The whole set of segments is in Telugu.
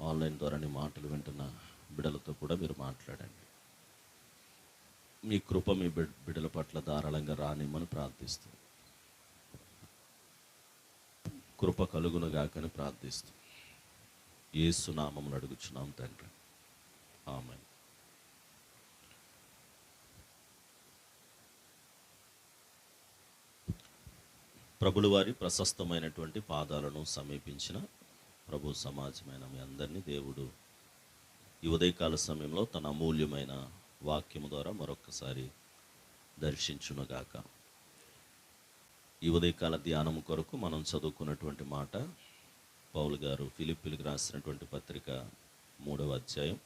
ఆన్లైన్ ద్వారా నీ మాటలు వింటున్న బిడలతో కూడా మీరు మాట్లాడండి. మీ కృప మీ బిడ్ బిడ్డల పట్ల ధారాళంగా రానిమ్మని ప్రార్థిస్తూ. కృప కలుగునుగాకని ప్రార్థిస్తూ. ఏసునామమును అడుగుచున్నాం తండ్రి. ఆమె ప్రభులవారి ప్రశస్తమైనటువంటి పాదాలను సమీపించిన ప్రభు సమాజమైన మీ అందరినీ దేవుడు ఈ ఉదయకాల సమయంలో తన అమూల్యమైన వాక్యము ద్వారా మరొక్కసారి దర్శించునుగాక. ఈ ఉదయకాల ధ్యానం కొరకు మనం చదువుకున్నటువంటి మాట పౌల్ గారు ఫిలిపిలకు రాసినటువంటి పత్రిక మూడవ అధ్యాయం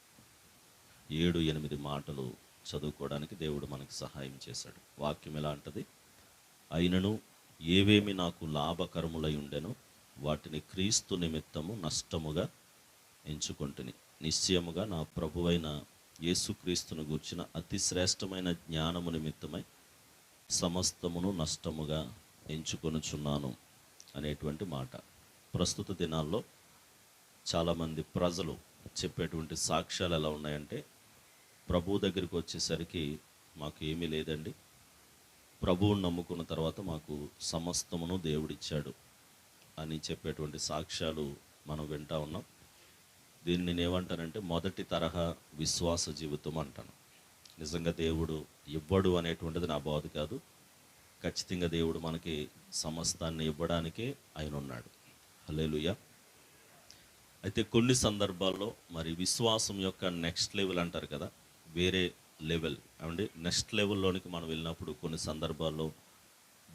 ఏడు ఎనిమిది మాటలు చదువుకోవడానికి దేవుడు మనకు సహాయం చేశాడు. వాక్యం ఎలా అంటది? అయినను ఏవేమి నాకు లాభకరములై ఉండెనో వాటిని క్రీస్తు నిమిత్తము నష్టముగా ఎంచుకుంటుని. నిశ్చయముగా నా ప్రభువైన యేసుక్రీస్తును గూర్చిన అతి శ్రేష్టమైన జ్ఞానము నిమిత్తమై సమస్తమును నష్టముగా ఎంచుకొనుచున్నాను అనేటువంటి మాట. ప్రస్తుత దినాల్లో చాలామంది ప్రజలు చెప్పేటువంటి సాక్ష్యాలు ఎలా ఉన్నాయంటే ప్రభు దగ్గరికి వచ్చేసరికి మాకు ఏమీ లేదండి. ప్రభువుని నమ్ముకున్న తర్వాత మాకు సమస్తమును దేవుడిచ్చాడు. అని చెప్పేటువంటి సాక్ష్యాలు మనం వింటా ఉన్నాం. దీన్ని నేను ఏమంటానంటే మొదటి తరహా విశ్వాస జీవితం అంటాను. నిజంగా దేవుడు ఇవ్వడు అనేటువంటిది నా బోధ కాదు. ఖచ్చితంగా దేవుడు మనకి సమస్తాన్ని ఇవ్వడానికే ఆయన ఉన్నాడు. హలేలుయ అయితే కొన్ని సందర్భాల్లో మరి విశ్వాసం యొక్క నెక్స్ట్ లెవెల్ అంటారు కదా వేరే లెవెల్. అంటే నెక్స్ట్ లెవెల్లోనికి మనం వెళ్ళినప్పుడు కొన్ని సందర్భాల్లో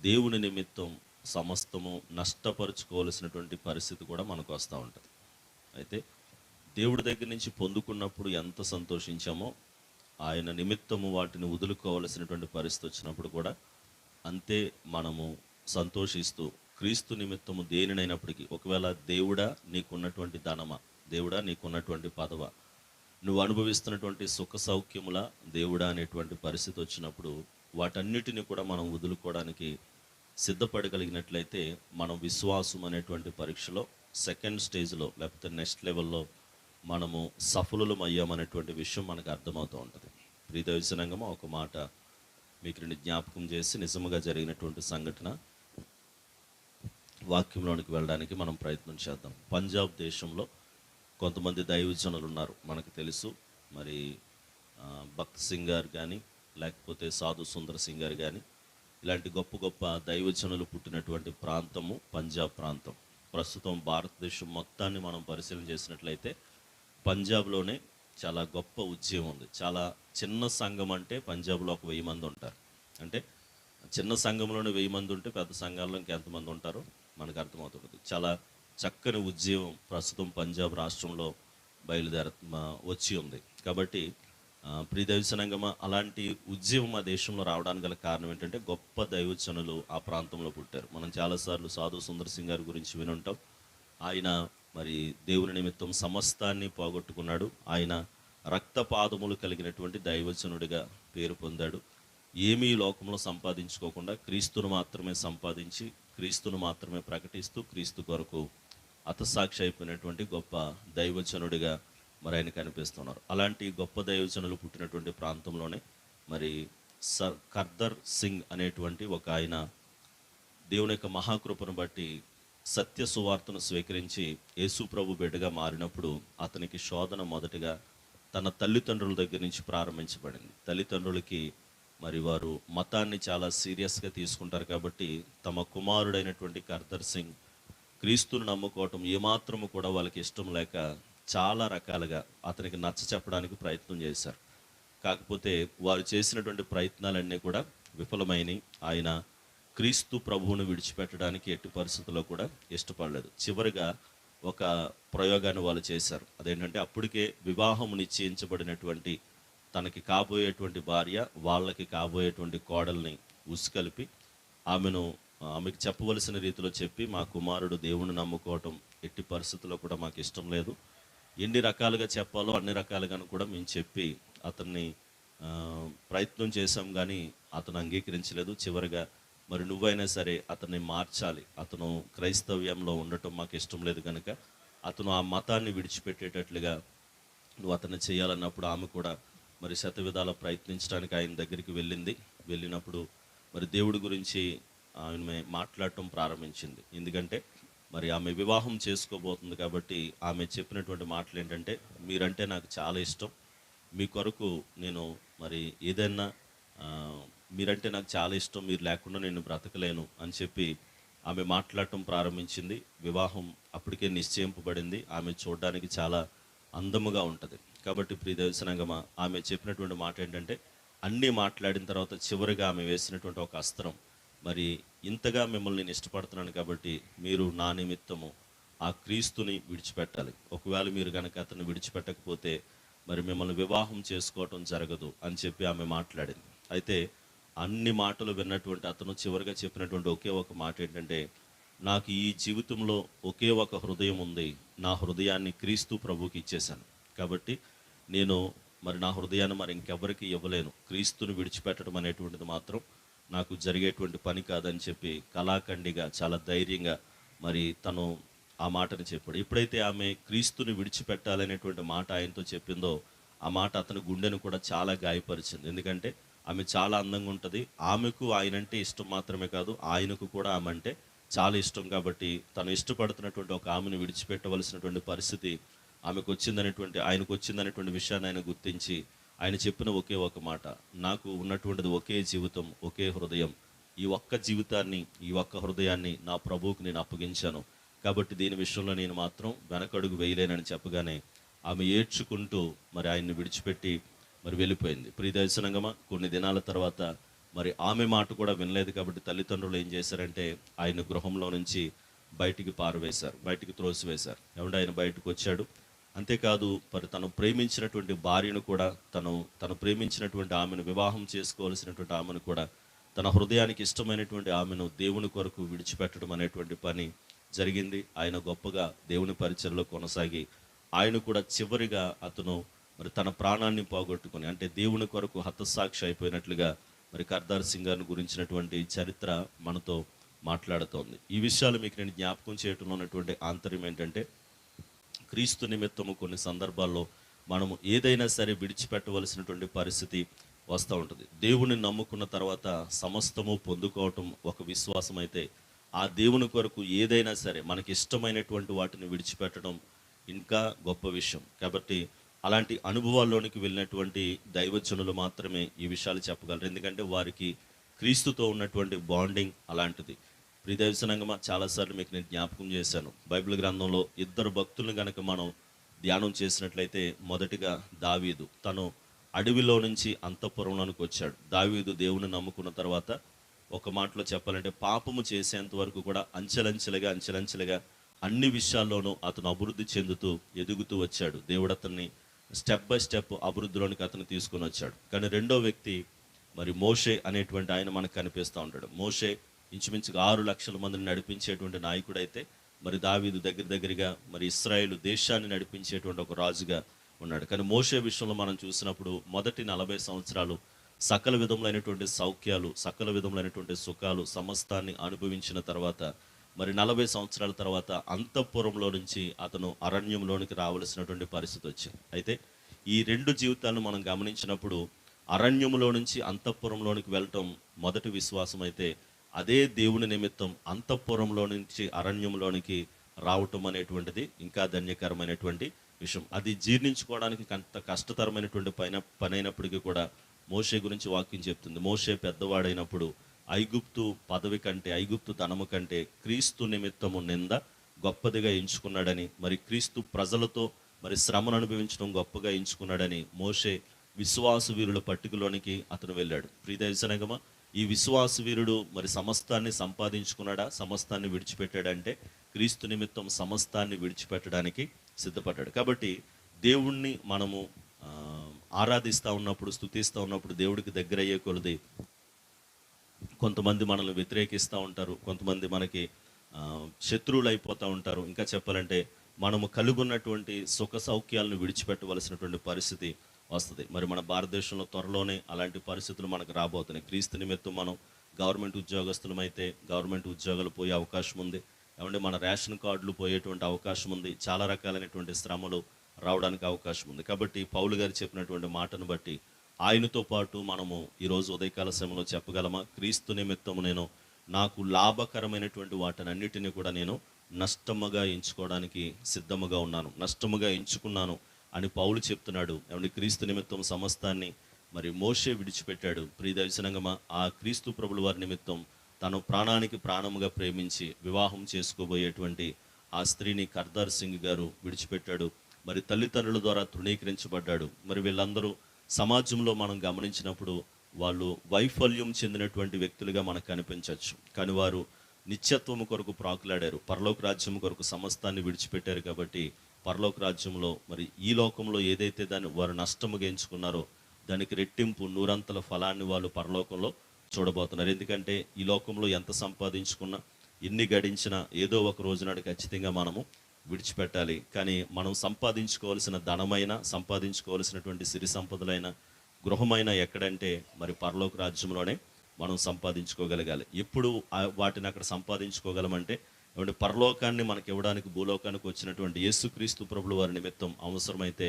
దేవుని నిమిత్తం సమస్తము నష్టపరుచుకోవలసినటువంటి పరిస్థితి కూడా మనకు వస్తూ ఉంటుంది. అయితే దేవుడి దగ్గర నుంచి పొందుకున్నప్పుడు ఎంత సంతోషించామో ఆయన నిమిత్తము వాటిని వదులుకోవలసినటువంటి పరిస్థితి వచ్చినప్పుడు కూడా అంతే మనము సంతోషిస్తూ క్రీస్తు నిమిత్తము దేనినైనప్పటికీ ఒకవేళ దేవుడా నీకున్నటువంటి ధనమా దేవుడా నీకున్నటువంటి పదవ నువ్వు అనుభవిస్తున్నటువంటి సుఖ సౌఖ్యముల దేవుడా అనేటువంటి పరిస్థితి వచ్చినప్పుడు వాటన్నిటిని కూడా మనం వదులుకోవడానికి సిద్ధపడగలిగినట్లయితే మనం విశ్వాసం అనేటువంటి పరీక్షలో సెకండ్ స్టేజ్లో లేకపోతే నెక్స్ట్ లెవెల్లో మనము సఫలులం అయ్యామనేటువంటి విషయం మనకు అర్థమవుతూ ఉంటుంది. ప్రీతవిసనంగమా ఒక మాట మీకు రెండు జ్ఞాపకం చేసి నిజముగా జరిగినటువంటి సంఘటన వాక్యంలోనికి వెళ్ళడానికి మనం ప్రయత్నం చేద్దాం. పంజాబ్ దేశంలో కొంతమంది దైవజనులు ఉన్నారు మనకు తెలుసు. మరి భక్త్ సింగ్ గారు కానీ లేకపోతే సాధు సుందర్ సింగ్ గారు కానీ ఇలాంటి గొప్ప గొప్ప దైవజనులు పుట్టినటువంటి ప్రాంతము పంజాబ్ ప్రాంతం. ప్రస్తుతం భారతదేశం మొత్తాన్ని మనం పరిశీలన చేసినట్లయితే పంజాబ్లోనే చాలా గొప్ప ఉద్యమం ఉంది. చాలా చిన్న సంఘం అంటే పంజాబ్లో ఒక వెయ్యి మంది ఉంటారు. అంటే చిన్న సంఘంలోనే వెయ్యి మంది ఉంటే పెద్ద సంఘాల్లో ఇంకెంతమంది ఉంటారో మనకు అర్థమవుతుంది చాలా చక్కని ఉద్యమం ప్రస్తుతం పంజాబ్ రాష్ట్రంలో బయలుదేర వచ్చి ఉంది. కాబట్టి ప్రియ దైవజనంగమ అలాంటి ఉద్యమం ఆ దేశంలో రావడానికి గల కారణం ఏంటంటే గొప్ప దైవజనులు ఆ ప్రాంతంలో పుట్టారు. మనం చాలాసార్లు సాధు సుందర్ సింగ్ గారి గురించి వినుంటాం. ఆయన మరి దేవుని నిమిత్తం సమస్తాన్ని పోగొట్టుకున్నాడు. ఆయన రక్తపాదములు కలిగినటువంటి దైవజనుడిగా పేరు పొందాడు. ఏమీ లోకంలో సంపాదించుకోకుండా క్రీస్తును మాత్రమే సంపాదించి క్రీస్తును మాత్రమే ప్రకటిస్తూ క్రీస్తు కొరకు అతసాక్షి అయిపోయినటువంటి గొప్ప దైవజనుడిగా మరి ఆయన కనిపిస్తున్నారు అలాంటి గొప్ప దైవజనులు పుట్టినటువంటి ప్రాంతంలోనే మరి సర్ కర్దర్ సింగ్ అనేటువంటి ఒక ఆయన దేవుని యొక్క మహాకృపను బట్టి సత్య సువార్తను స్వీకరించి యేసు ప్రభు బిడ్డగా మారినప్పుడు అతనికి శోధన మొదటగా తన తల్లిదండ్రుల దగ్గర నుంచి ప్రారంభించబడింది. తల్లిదండ్రులకి మరి వారు మతాన్ని చాలా సీరియస్గా తీసుకుంటారు కాబట్టి తమ కుమారుడైనటువంటి కర్దర్ సింగ్ క్రీస్తును నమ్ముకోవటం ఏమాత్రము కూడా వాళ్ళకి ఇష్టం లేక చాలా రకాలుగా అతనికి నచ్చ చెప్పడానికి ప్రయత్నం చేశారు. కాకపోతే వారు చేసినటువంటి ప్రయత్నాలన్నీ కూడా విఫలమైనవి ఆయన క్రీస్తు ప్రభువును విడిచిపెట్టడానికి ఎట్టి పరిస్థితుల్లో కూడా ఇష్టపడలేదు. చివరిగా ఒక ప్రయోగాన్ని వాళ్ళు చేశారు. అదేంటంటే అప్పటికే వివాహం నిశ్చయించబడినటువంటి తనకి కాబోయేటువంటి భార్య వాళ్ళకి కాబోయేటువంటి కోడల్ని ఉసుకలిపి ఆమెను ఆమెకు చెప్పవలసిన రీతిలో చెప్పి మా కుమారుడు దేవుని నమ్ముకోవటం ఎట్టి పరిస్థితుల్లో కూడా మాకు ఇష్టం లేదు. ఎన్ని రకాలుగా చెప్పాలో అన్ని రకాలుగాను కూడా మేము చెప్పి అతన్ని ప్రయత్నం చేశాం కానీ అతను అంగీకరించలేదు. చివరిగా మరి నువ్వైనా సరే అతన్ని మార్చాలి. అతను క్రైస్తవ్యంలో ఉండటం మాకు ఇష్టం లేదు కనుక అతను ఆ మతాన్ని విడిచిపెట్టేటట్లుగా నువ్వు అతన్ని చేయాలన్నప్పుడు ఆమె కూడా మరి శత విధాల ప్రయత్నించడానికి ఆయన దగ్గరికి వెళ్ళింది. వెళ్ళినప్పుడు మరి దేవుడి గురించి ఆమె మాట్లాడటం ప్రారంభించింది. ఎందుకంటే మరి ఆమె వివాహం చేసుకోబోతుంది కాబట్టి ఆమె చెప్పినటువంటి మాటలు ఏంటంటే మీరంటే నాకు చాలా ఇష్టం. మీ కొరకు నేను మరి ఏదైనా మీరంటే నాకు చాలా ఇష్టం. మీరు లేకుండా నేను బ్రతకలేను అని చెప్పి ఆమె మాట్లాడటం ప్రారంభించింది. వివాహం అప్పటికే నిశ్చయింపబడింది. ఆమె చూడడానికి చాలా అందముగా ఉంటుంది. కాబట్టి ప్రియదర్శనంగమా ఆమె చెప్పినటువంటి మాట ఏంటంటే అన్నీ మాట్లాడిన తర్వాత చివరిగా ఆమె వేసినటువంటి ఒక అస్త్రం మరి ఇంతగా మిమ్మల్ని నేను ఇష్టపడుతున్నాను కాబట్టి మీరు నా నిమిత్తము ఆ క్రీస్తుని విడిచిపెట్టాలి. ఒకవేళ మీరు కనుక అతను విడిచిపెట్టకపోతే మరి మిమ్మల్ని వివాహం చేసుకోవటం జరగదు అని చెప్పి ఆమె మాట్లాడింది. అయితే అన్ని మాటలు విన్నటువంటి అతను చివరిగా చెప్పినటువంటి ఒకే ఒక మాట ఏంటంటే నాకు ఈ జీవితంలో ఒకే ఒక హృదయం ఉంది. నా హృదయాన్ని క్రీస్తు ప్రభుకి ఇచ్చేశాను. కాబట్టి నేను మరి నా హృదయాన్ని మరి ఇంకెవరికి ఇవ్వలేను. క్రీస్తుని విడిచిపెట్టడం అనేటువంటిది మాత్రం నాకు జరిగేటువంటి పని కాదని చెప్పి కళాఖండిగా చాలా ధైర్యంగా మరి తను ఆ మాటని చెప్పాడు. ఎప్పుడైతే ఆమె క్రీస్తుని విడిచిపెట్టాలనేటువంటి మాట ఆయనతో చెప్పిందో ఆ మాట అతని గుండెను కూడా చాలా గాయపరిచింది. ఎందుకంటే ఆమె చాలా అందంగా ఉంటుంది. ఆమెకు ఆయన అంటే ఇష్టం మాత్రమే కాదు ఆయనకు కూడా ఆమె అంటే చాలా ఇష్టం కాబట్టి తను ఇష్టపడుతున్నటువంటి ఒక ఆమెను విడిచిపెట్టవలసినటువంటి పరిస్థితి ఆమెకు వచ్చిందనేటువంటి ఆయనకు వచ్చిందనేటువంటి విషయాన్ని ఆయన గుర్తించి ఆయన చెప్పిన ఒకే ఒక మాట నాకు ఉన్నటువంటిది ఒకే జీవితం ఒకే హృదయం. ఈ ఒక్క జీవితాన్ని ఈ ఒక్క హృదయాన్ని నా ప్రభువుకు నేను అప్పగించాను. కాబట్టి దీని విషయంలో నేను మాత్రం వెనకడుగు వేయలేనని చెప్పగానే ఆమె ఏడ్చుకుంటూ మరి ఆయన్ని విడిచిపెట్టి మరి వెళ్ళిపోయింది. ప్రియదర్శనంగా కొన్ని దినాల తర్వాత మరి ఆమె మాట కూడా వినలేదు కాబట్టి తల్లిదండ్రులు ఏం చేశారంటే ఆయన గృహంలో నుంచి బయటికి పారవేశారు బయటికి త్రోసివేశారు. ఏమంటే ఆయన బయటకు వచ్చాడు. అంతేకాదు మరి తను ప్రేమించినటువంటి భార్యను కూడా తను తను ప్రేమించినటువంటి ఆమెను వివాహం చేసుకోవాల్సినటువంటి ఆమెను కూడా తన హృదయానికి ఇష్టమైనటువంటి ఆమెను దేవుని కొరకు విడిచిపెట్టడం అనేటువంటి పని జరిగింది. ఆయన గొప్పగా దేవుని పరిచయలో కొనసాగి ఆయన కూడా చివరిగా అతను మరి తన ప్రాణాన్ని పోగొట్టుకుని అంటే దేవుని కొరకు హతసాక్షి అయిపోయినట్లుగా మరి కర్దార్ సింగ్ గారిని గురించినటువంటి చరిత్ర మనతో మాట్లాడుతోంది. ఈ విషయాలు మీకు నేను జ్ఞాపకం చేయటంలో ఉన్నటువంటి ఆంతర్యం ఏంటంటే క్రీస్తు నిమిత్తము కొన్ని సందర్భాల్లో మనము ఏదైనా సరే విడిచిపెట్టవలసినటువంటి పరిస్థితి వస్తూ ఉంటుంది. దేవుని నమ్ముకున్న తర్వాత సమస్తము పొందుకోవటం ఒక విశ్వాసం అయితే ఆ దేవుని కొరకు ఏదైనా సరే మనకి ఇష్టమైనటువంటి వాటిని విడిచిపెట్టడం ఇంకా గొప్ప విషయం. కాబట్టి అలాంటి అనుభవాల్లోనికి వెళ్ళినటువంటి దైవజనులు మాత్రమే ఈ విషయాలు చెప్పగలరు. ఎందుకంటే వారికి క్రీస్తుతో ఉన్నటువంటి బాండింగ్ అలాంటిది. ప్రియదర్శనంగా చాలాసార్లు మీకు నేను జ్ఞాపకం చేశాను. బైబిల్ గ్రంథంలో ఇద్దరు భక్తులను కనుక మనం ధ్యానం చేసినట్లయితే మొదటిగా దావీదు. తను అడవిలో నుంచి అంతఃపురంలోనికి వచ్చాడు. దావీదు దేవుని నమ్ముకున్న తర్వాత ఒక మాటలో చెప్పాలంటే పాపము చేసేంత వరకు కూడా అంచెలంచెలుగా అంచెలంచెలుగా అన్ని విషయాల్లోనూ అతను అభివృద్ధి చెందుతూ ఎదుగుతూ వచ్చాడు. దేవుడు అతన్ని స్టెప్ బై స్టెప్ అభివృద్ధిలోనికి అతను తీసుకొని వచ్చాడు. కానీ రెండో వ్యక్తి మరి మోషే అనేటువంటి ఆయన మనకు కనిపిస్తూ ఉంటాడు. మోషే ఇంచుమించుగా ఆరు లక్షల మందిని నడిపించేటువంటి నాయకుడైతే మరి దావీదు దగ్గర దగ్గరగా మరి ఇస్రాయేల్ దేశాన్ని నడిపించేటువంటి ఒక రాజుగా ఉన్నాడు. కానీ మోషే విషయంలో మనం చూసినప్పుడు మొదటి నలభై సంవత్సరాలు సకల విధములైనటువంటి సౌఖ్యాలు సకల విధములైనటువంటి సుఖాలు సమస్తాన్ని అనుభవించిన తర్వాత మరి నలభై సంవత్సరాల తర్వాత అంతఃపురంలో నుంచి అతను అరణ్యంలోనికి రావలసినటువంటి పరిస్థితి వచ్చింది. అయితే ఈ రెండు జీవితాలను మనం గమనించినప్పుడు అరణ్యములో నుంచి అంతఃపురంలోనికి వెళ్ళటం మొదటి విశ్వాసం అయితే అదే దేవుని నిమిత్తం అంతఃపురంలో నుంచి అరణ్యంలోనికి రావటం అనేటువంటిది ఇంకా ధన్యకరమైనటువంటి విషయం. అది జీర్ణించుకోవడానికి అంత కష్టతరమైనటువంటి పైన పని అయినప్పటికీ కూడా మోషే గురించి వాక్యం చెప్తుంది. మోషే పెద్దవాడైనప్పుడు ఐగుప్తు పదవి కంటే ఐగుప్తు ధనము కంటే క్రీస్తు నిమిత్తము నింద గొప్పదిగా ఎంచుకున్నాడని మరి క్రీస్తు ప్రజలతో మరి శ్రమను అనుభవించడం గొప్పగా ఎంచుకున్నాడని మోషే విశ్వాస వీరుల పట్టికలోనికి అతను వెళ్ళాడు. ప్రియదర్శనగమా ఈ విశ్వాస వీరుడు మరి సమస్తాన్ని సంపాదించుకున్నాడా? సమస్తాన్ని విడిచిపెట్టాడంటే క్రీస్తు నిమిత్తం సమస్తాన్ని విడిచిపెట్టడానికి సిద్ధపడ్డాడు. కాబట్టి దేవుణ్ణి మనము ఆరాధిస్తూ ఉన్నప్పుడు స్థుతిస్తూ ఉన్నప్పుడు దేవుడికి దగ్గర అయ్యే కొలది కొంతమంది మనల్ని వ్యతిరేకిస్తూ ఉంటారు. కొంతమంది మనకి శత్రువులు అయిపోతూ ఉంటారు. ఇంకా చెప్పాలంటే మనము కలుగున్నటువంటి సుఖ సౌఖ్యాలను విడిచిపెట్టవలసినటువంటి పరిస్థితి వస్తుంది. మరి మన భారతదేశంలో త్వరలోనే అలాంటి పరిస్థితులు మనకు రాబోతున్నాయి. క్రీస్తు నిమిత్తం మనం గవర్నమెంట్ ఉద్యోగస్తులమైతే గవర్నమెంట్ ఉద్యోగాలు పోయే అవకాశం ఉంది. ఏమంటే మన రేషన్ కార్డులు పోయేటువంటి అవకాశం ఉంది. చాలా రకాలైనటువంటి శ్రమలు రావడానికి అవకాశం ఉంది. కాబట్టి పౌలు గారు చెప్పినటువంటి మాటను బట్టి ఆయనతో పాటు మనము ఈరోజు ఉదయకాల సమయంలో చెప్పగలమా? క్రీస్తు నిమిత్తము నేను నాకు లాభకరమైనటువంటి వాటినన్నిటిని కూడా నేను నష్టముగా ఎంచుకోవడానికి సిద్ధముగా ఉన్నాను. నష్టముగా ఎంచుకున్నాను. అని పౌలు చెప్తున్నాడు. ఏమంటే క్రీస్తు నిమిత్తం సమస్తాన్ని మరి మోషే విడిచిపెట్టాడు. ప్రియదర్శనంగా ఆ క్రీస్తు ప్రభుల వారి నిమిత్తం తను ప్రాణానికి ప్రాణముగా ప్రేమించి వివాహం చేసుకోబోయేటువంటి ఆ స్త్రీని కర్దార్ సింగ్ గారు విడిచిపెట్టాడు. మరి తల్లిదండ్రుల ద్వారా తృణీకరించబడ్డాడు. మరి వీళ్ళందరూ సమాజంలో మనం గమనించినప్పుడు వాళ్ళు వైఫల్యం చెందినటువంటి వ్యక్తులుగా మనకు కనిపించవచ్చు. కానీ వారు నిత్యత్వము కొరకు ప్రాకులాడారు. పరలోక రాజ్యం కొరకు సమస్తాన్ని విడిచిపెట్టారు కాబట్టి పరలోక రాజ్యంలో మరి ఈ లోకంలో ఏదైతే దాన్ని వారు నష్టము గెంచుకున్నారో దానికి రెట్టింపు నూరంతల ఫలాన్ని వాళ్ళు పరలోకంలో చూడబోతున్నారు. ఎందుకంటే ఈ లోకంలో ఎంత సంపాదించుకున్నా ఎన్ని గడించినా ఏదో ఒక రోజునాడు ఖచ్చితంగా మనము విడిచిపెట్టాలి. కానీ మనం సంపాదించుకోవాల్సిన ధనమైన సంపాదించుకోవాల్సినటువంటి సిరి సంపదలైన గృహమైన ఎక్కడంటే మరి పరలోక రాజ్యంలోనే మనం సంపాదించుకోగలగాలి. ఎప్పుడు వాటిని అక్కడ సంపాదించుకోగలమంటే ఏమంటే పరలోకాన్ని మనకి ఇవ్వడానికి భూలోకానికి వచ్చినటువంటి యేసుక్రీస్తు ప్రభుల వారి నిమిత్తం అవసరమైతే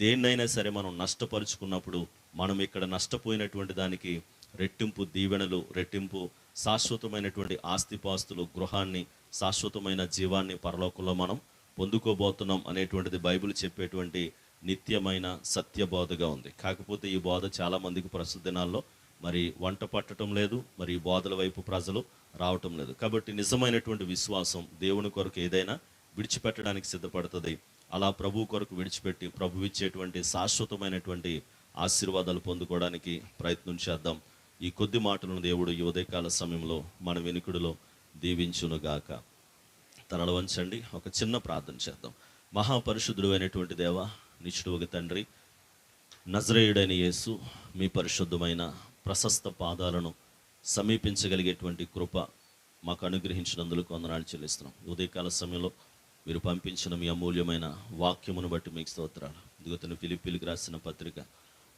దేన్నైనా సరే మనం నష్టపరుచుకున్నప్పుడు మనం ఇక్కడ నష్టపోయినటువంటి దానికి రెట్టింపు దీవెనలు రెట్టింపు శాశ్వతమైనటువంటి ఆస్తిపాస్తులు గృహాన్ని శాశ్వతమైన జీవాన్ని పరలోకంలో మనం పొందుకోబోతున్నాం అనేటువంటిది బైబిల్ చెప్పేటువంటి నిత్యమైన సత్య బోధగా ఉంది. కాకపోతే ఈ బోధ చాలామందికి ప్రస్తుత దినాల్లో మరి వంట పట్టడం లేదు. మరి ఈ బోధల వైపు ప్రజలు రావటం లేదు. కాబట్టి నిజమైనటువంటి విశ్వాసం దేవుని కొరకు ఏదైనా విడిచిపెట్టడానికి సిద్ధపడుతుంది. అలా ప్రభు కొరకు విడిచిపెట్టి ప్రభు ఇచ్చేటువంటి శాశ్వతమైనటువంటి ఆశీర్వాదాలు పొందుకోవడానికి ప్రయత్నం చేద్దాం. ఈ కొద్ది మాటలను దేవుడు ఈ ఉదయకాల సమయంలో మన వెనుకడిలో దీవించునుగాక. తలలు వంచండి. ఒక చిన్న ప్రార్థన చేద్దాం. మహాపరిశుద్ధుడు అయినటువంటి దేవ నిష్ఠుడు ఒక తండ్రి నజరేయుడైన యేసు మీ పరిశుద్ధమైన ప్రశస్త పాదాలను సమీపించగలిగేటువంటి కృప మాకు అనుగ్రహించినందుకు వందనాలు చెల్లిస్తున్నాం. ఉదయకాల సమయంలో మీరు పంపించిన మీ అమూల్యమైన వాక్యమును బట్టి మీకు స్తోత్రాలు. ఇదిగోతను పిలిపిలికి రాసిన పత్రిక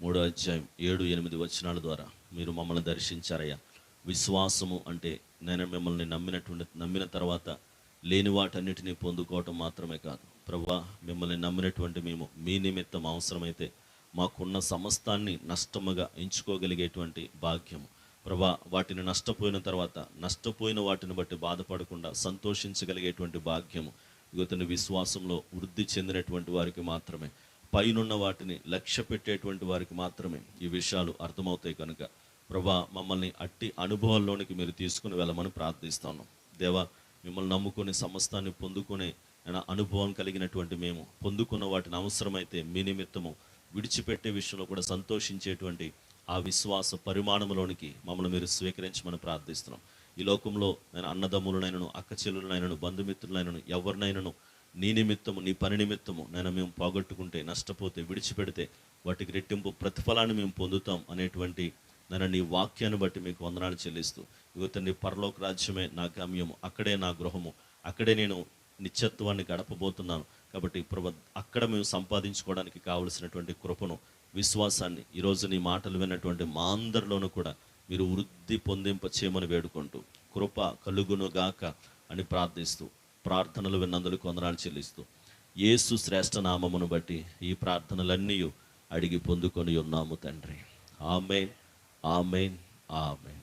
మూడో అధ్యాయం ఏడు ఎనిమిది వచనాల ద్వారా మీరు మమ్మల్ని దర్శించారయ్యా. విశ్వాసము అంటే నేను మిమ్మల్ని నమ్మినటువంటి నమ్మిన తర్వాత లేని వాటన్నిటినీ పొందుకోవటం మాత్రమే కాదు. ప్రభా మిమ్మల్ని నమ్మినటువంటి మేము మీ నిమిత్తం అవసరమైతే మాకున్న సమస్తాన్ని నష్టముగా ఎంచుకోగలిగేటువంటి భాగ్యము ప్రభా వాటిని నష్టపోయిన తర్వాత నష్టపోయిన వాటిని బట్టి బాధపడకుండా సంతోషించగలిగేటువంటి భాగ్యము ఇతని విశ్వాసంలో వృద్ధి చెందినటువంటి వారికి మాత్రమే. పైనున్న వాటిని లక్ష్య పెట్టేటువంటి వారికి మాత్రమే ఈ విషయాలు అర్థమవుతాయి కనుక. ప్రభా మమ్మల్ని అట్టి అనుభవాల్లోనికి మీరు తీసుకుని వెళ్ళమని ప్రార్థిస్తాను. దేవా మిమ్మల్ని నమ్ముకొని సమస్తాన్ని పొందుకునే అనుభవం కలిగినటువంటి మేము పొందుకున్న వాటిని అవసరమైతే మీ నిమిత్తము విడిచిపెట్టే విషయంలో కూడా సంతోషించేటువంటి ఆ విశ్వాస పరిమాణంలోనికి మమ్మల్ని మీరు స్వీకరించమని ప్రార్థిస్తున్నాం. ఈ లోకంలో నేను అన్నదమ్ములనైనను అక్క చెల్లులనైనను బంధుమిత్రులైనను ఎవరినైనను నీ నిమిత్తము నీ పని నిమిత్తము నేను మేము పోగొట్టుకుంటే నష్టపోతే విడిచిపెడితే వాటికి రెట్టింపు ప్రతిఫలాన్ని మేము పొందుతాం అనేటువంటి నేను నీ వాక్యాన్ని బట్టి మీకు వందనాలు చెల్లిస్తూ యువత నీ పరలోక రాజ్యమే నా గమ్యము అక్కడే నా గృహము అక్కడే నేను నిత్యత్వాన్ని గడపబోతున్నాను. కాబట్టి ప్రభు అక్కడ మేము సంపాదించుకోవడానికి కావలసినటువంటి కృపను విశ్వాసాన్ని ఈరోజు నీ మాటలు విన్నటువంటి మా అందరిలోనూ కూడా మీరు వృద్ధి పొందింప చేయమని వేడుకుంటూ కృప కలుగును గాక అని ప్రార్థిస్తూ ప్రార్థనలు విన్నందుకు వందనాలు చెల్లిస్తూ ఏసు శ్రేష్ఠ నామమును బట్టి ఈ ప్రార్థనలన్నీ అడిగి పొందుకొని ఉన్నాము తండ్రి. Amen amen amen.